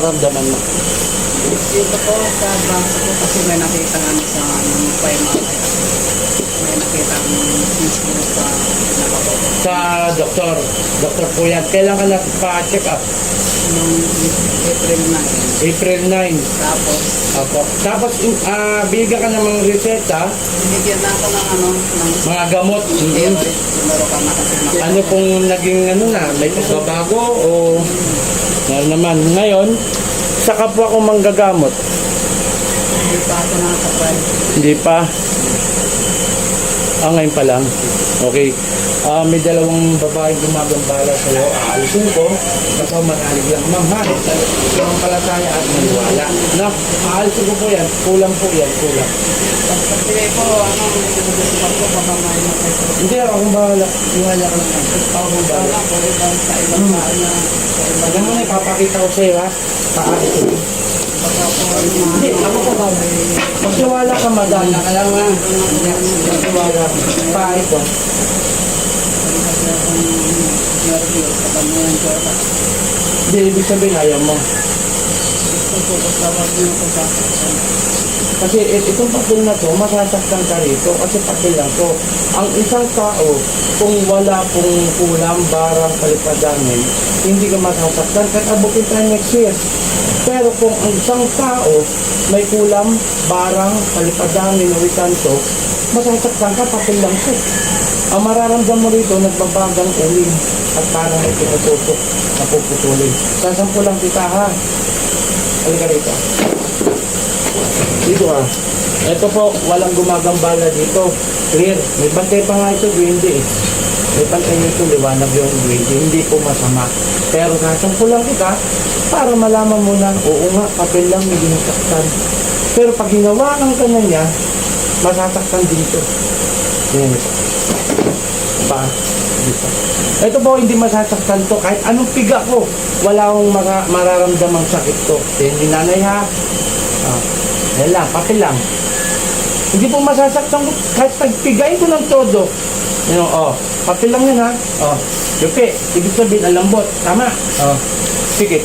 Ramdaman mo. Dito po sa braso ko kasi may nakita ano sa ano pa yung mga may nakita ang Facebook sa. Sa doktor. Doktor po yan. Kailan ka nagpa-check up? Nung April 9. April 9. Tapos, Apo. Tapos, ah bigyan ka ng mga reseta, binigyan na ako ng ano, ng mga gamot. kasi na. Ano kung naging ano na, may pagbabago o ano naman. Ngayon, sa kapwa ko manggagamot. Hindi pa ako nakakapal. Hindi pa. Ah, ngayon pa lang. Okay. Ah, may dalawang babae gumagambala sa iyo. Aalisin ko. Kasi manalig lang. Ma'am, ha? Yung palataya at maniwala. No? Aalisin ko po yan. Kulang po yan. Kulang. Kasi po, ano, gusto ko may nakita. Hindi ako kung bahala. Iwala ka lang. Ako kung bahala. Wala ko ibang sa ibang tao na sa ibang Alam mo na, ipapakita ko sa iyo, ha? Paalisin ko. baka po ano Hindi, ako po ba? Magtiwala ka, ka lang ah. Magtiwala. Paay ko. Hindi, ibig sabihin, ayaw mo. Kasi it, itong papel na to, masasaktan ka rito kasi papel lang to. Ang isang tao, kung wala pong kulang, barang, palipadangin, hindi ka masasaktan kahit abutin tayo next year. Pero kung ang isang tao may kulang, barang, palipadangin, o itanto, masasaktan ka, papel lang to. Ang mararamdam mo rito, nagbabagang uling at parang may pinutusok na puputulin. Sasampo lang kita ha. Halika rito. Dito ha. Ito po, walang gumagambala dito. Clear. May bantay pa nga ito, Gwende eh. May bantay nito, liwanag yung Gwende. Hindi po masama. Pero sasampo lang kita para malaman mo na, oo nga, papel lang, hindi nasaktan. Pero pag hinawakan ka na niya, masasaktan dito. Yan. Pa. Dito. Ito po, hindi masasaktan to. Kahit anong piga ko, wala akong mara- mararamdamang sakit to. Hindi nanay ha. Ah, yan lang, papel lang. Hindi po masasaktan ko. Kahit pagpigay ko ng todo. Yan oh, papel lang yan ha. Oh, yupi. Ibig sabihin, ang lambot. Tama. Oh, sige.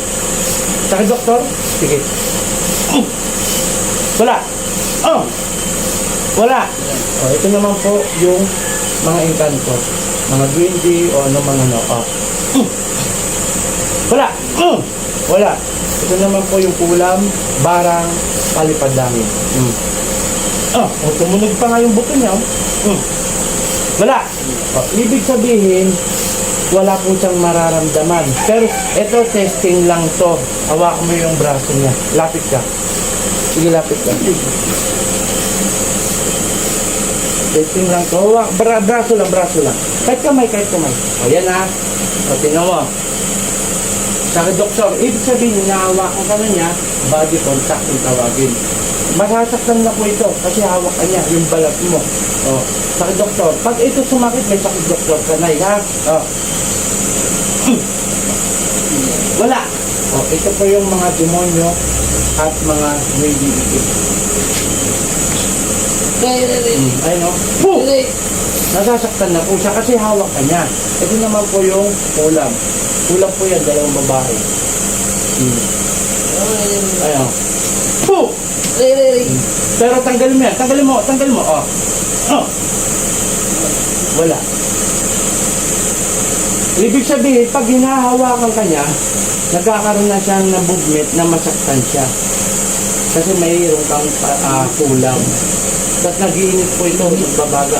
Sakit doktor? Sige. Oh. Wala. Oh. Wala. Oh, ito naman po yung mga inkanto. Mga gwindi o ano mga ano. Oh. Wala. Mm. Wala. Ito naman po yung kulam, barang, palipad langit. Mm. Oh, oh, tumunog pa nga yung buto niya. Mm. Wala. Oh, ibig sabihin, wala po siyang mararamdaman. Pero ito, testing lang to. Hawak mo yung braso niya. Lapit ka. Sige, lapit ka. Testing lang to. Hawak, bra braso lang, braso lang. Kahit kamay, kahit kamay. O, yan ha. O, tingnan mo. Sabi doktor, ibig sabihin, hinahawakan ka na niya, body contact yung tawagin. Masasaktan na po ito kasi hawak ka niya, yung balat mo. O, sabi doktor, pag ito sumakit, may sakit doktor ka na, ha? O. Wala. O, ito po yung mga demonyo at mga lady Ayun o. Puh! Nasasaktan na po siya kasi hawak ka niya. Ito naman po yung kulam. Kulam po yan, dalawang babae. Hmm. Ayun. Puh! Pero tanggalin mo yan. Tanggalin mo. Tanggalin mo. Oh. Oh. Wala. Ibig sabihin, pag hinahawakan ka niya, nagkakaroon na siya ng bugmit na masaktan siya. Kasi mayroon kang uh, kulam. Tapos nag-iinit po ito, nagbabaga.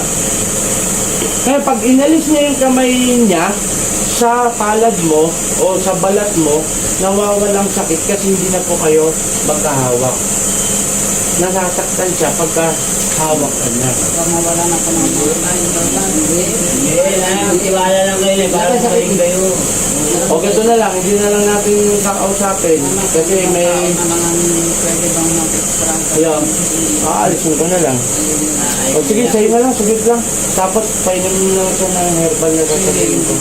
Kaya pag inalis niya yung kamay niya sa palad mo o sa balat mo, nawawalang sakit kasi hindi na po kayo magkahawak. Nasasaktan siya pagka hawak ka niya. Baka mawala na ako ng buhay. Tiwala lang kayo eh, para sa kayo kayo. O ganito na lang, hindi na lang natin kakausapin kasi may... Mag-extra? Ayun, aalisin ko na lang. O sige, sa'yo na lang, sugit lang. Tapos, painom mo na ito ng herbal na sasabihin ko.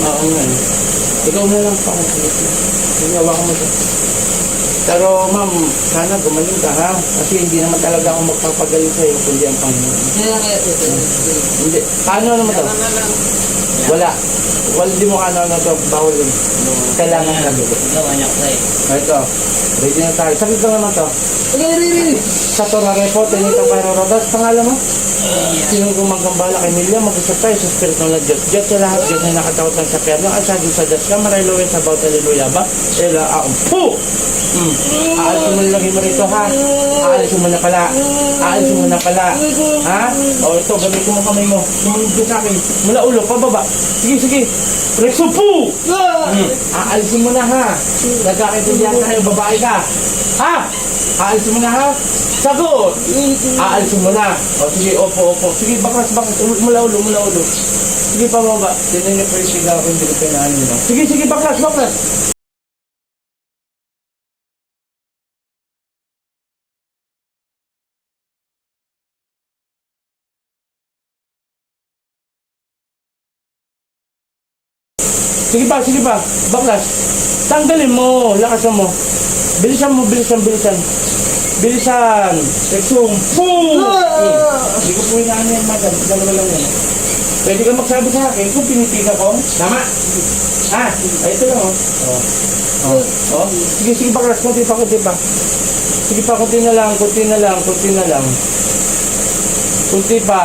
Oo nga eh. Ikaw na lang pa. Sige, hawakan mo siya. Pero ma'am, sana gumaling ka ha. Kasi hindi naman talaga ako magpapagaling sa'yo kundi ang Panginoon. Kaya kaya ito. Hindi. Paano naman to? Na. Wala. Wala, hindi mo ano na to, bawal yun. Kailangan na dugo. Gawa niya ko eh. Ito, ready na tayo. Sakit ka naman to. Sa Torarepo, Tenita Pyro Rodas, pangalan mo? Sinong gumagambala kay Milya, tayo sa Espiritu ng Diyos. Diyos sa lahat, Diyos na nakatawag ng sa perno, at sa Diyos ka, maray luwin sa bawat haleluya ba? Ela, aum, pu! Hmm. Aalisin mo na lagi mo rito, ha? Aalisin mo na pala. Aalisin mo na pala. Ha? O, ito, gamitin mo kamay mo. Sumunod ka sa akin. Mula ulo, pababa. Sige, sige. Rexo, pu! Hmm. Aalisin mo na, ha? Nagkakaintindihan tayo, babae ka. Ha? Aalisin mo na, ha? Sagot! Aalisin mo na. O sige, opo, opo. Sige, baklas, baklas. Mula ulo, mula ulo. Sige, pababa. Tinan niyo po yung sigaw ko, hindi ko pinaan nyo. Sige, sige, baklas, baklas. Sige pa, sige pa. Baklas. Tanggalin mo. Lakasan mo. Bilisan mo, bilisan, bilisan. Bilisan. Exum. Boom! Hindi ko po inaano yan, madam. Dalawa lang yan. Pwede ka magsabi sa akin kung pinipiga ko. Tama. Ha? Ay, ito lang, oh. Oh. Oh. oh. Sige, sige, baklas. Kunti pa, kunti pa. Sige pa, kunti na lang, kunti na lang, kunti na lang. Kunti pa.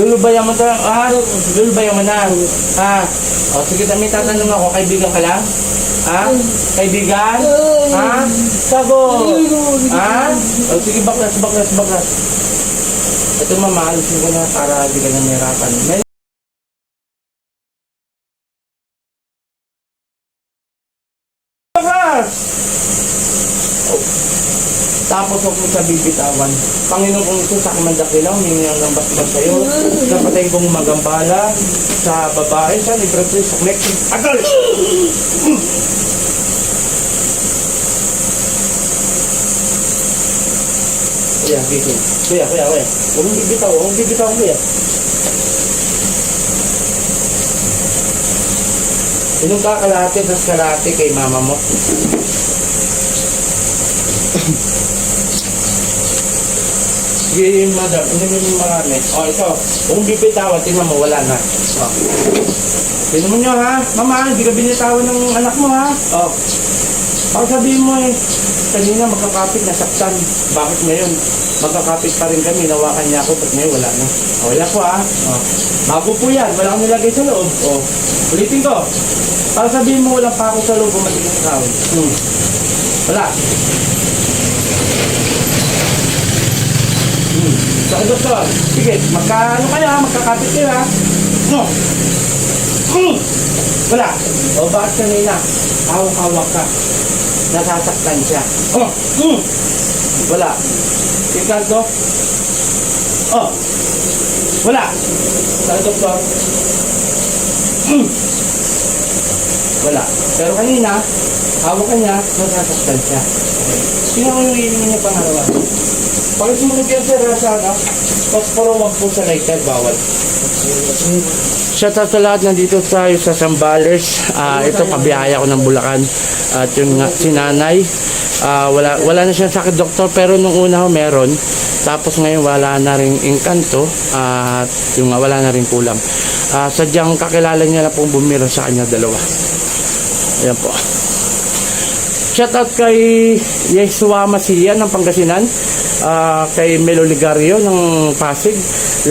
Lulubayan mo tayo, ah, lulubayan mo na. Ah, o sige, may tatanong ako, kaibigan ka lang? Ha? Kaibigan? Ha? Sagot! Ha? O sige, baklas, baklas, baklas. Ito mama, ko na para di ka na nahirapan. May Baklas! Oh. Tapos huwag mo sa bibitawan. Panginoon kong ito sa kamandakilaw, humingi ang ng basbas sa'yo. Sa patay kong magambala, sa babae, sa libre sa Mexico. Agal! Kuya, gising. Kuya, kuya, kuya. Huwag mong bibitaw, huwag mong bibitaw, kuya. Inom ka kalate, tas kalate kay mama mo. Sige, madam, inumin mo marami. O, ito. Kung bibitawan, tingnan mo, wala na. O. Tingnan mo nyo, ha? Mama, hindi ka binitawan ng anak mo, ha? O. Baka sabihin mo, eh, kanina magkakapit, nasaktan. Bakit ngayon? Magkakapit pa rin kami, nawakan niya ako, ba't ngayon wala na? O, wala po, ha? O. Bago po yan, wala akong nilagay sa loob. O. Ulitin ko. Baka sabihin mo, walang pa ako sa loob, bumalik sa tao. Hmm. Wala. So, doktor, sige, magkaano kayo ha? Magkakapit kayo ha? No. Hmm. Wala. O bakit kanina? Hawak-hawak ka. Nasasaktan siya. Oh. Hmm. Wala. To? Oh. Wala. Sa doktor? Hmm. Wala. Pero kanina, hawak ka niya, nasasaktan siya. Sino mo yung niya pangalawa? Pag sumunod yan sir, sa ano, posporo wag po sa lighter, bawal. Shout out sa lahat, nandito tayo sa Sambales. Ah, ito, pabiyaya ko ng Bulacan. At yung nga, si nanay, ah, wala, wala na siyang sakit doktor, pero nung una ho meron. Tapos ngayon wala na rin inkanto at yung nga, wala na rin kulam. Ah, sadyang kakilala niya na pong bumiro sa kanya dalawa. Ayan po. Shout out kay Yesua Masiya ng Pangasinan, ah, kay Melo Ligario ng Pasig,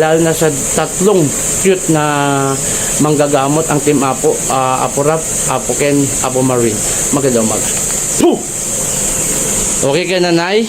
lalo na sa tatlong cute na manggagamot ang Team Apo, ah, Apo Rap, Apo Ken, Apo Marine. Magandang umaga. Okay ka nanay?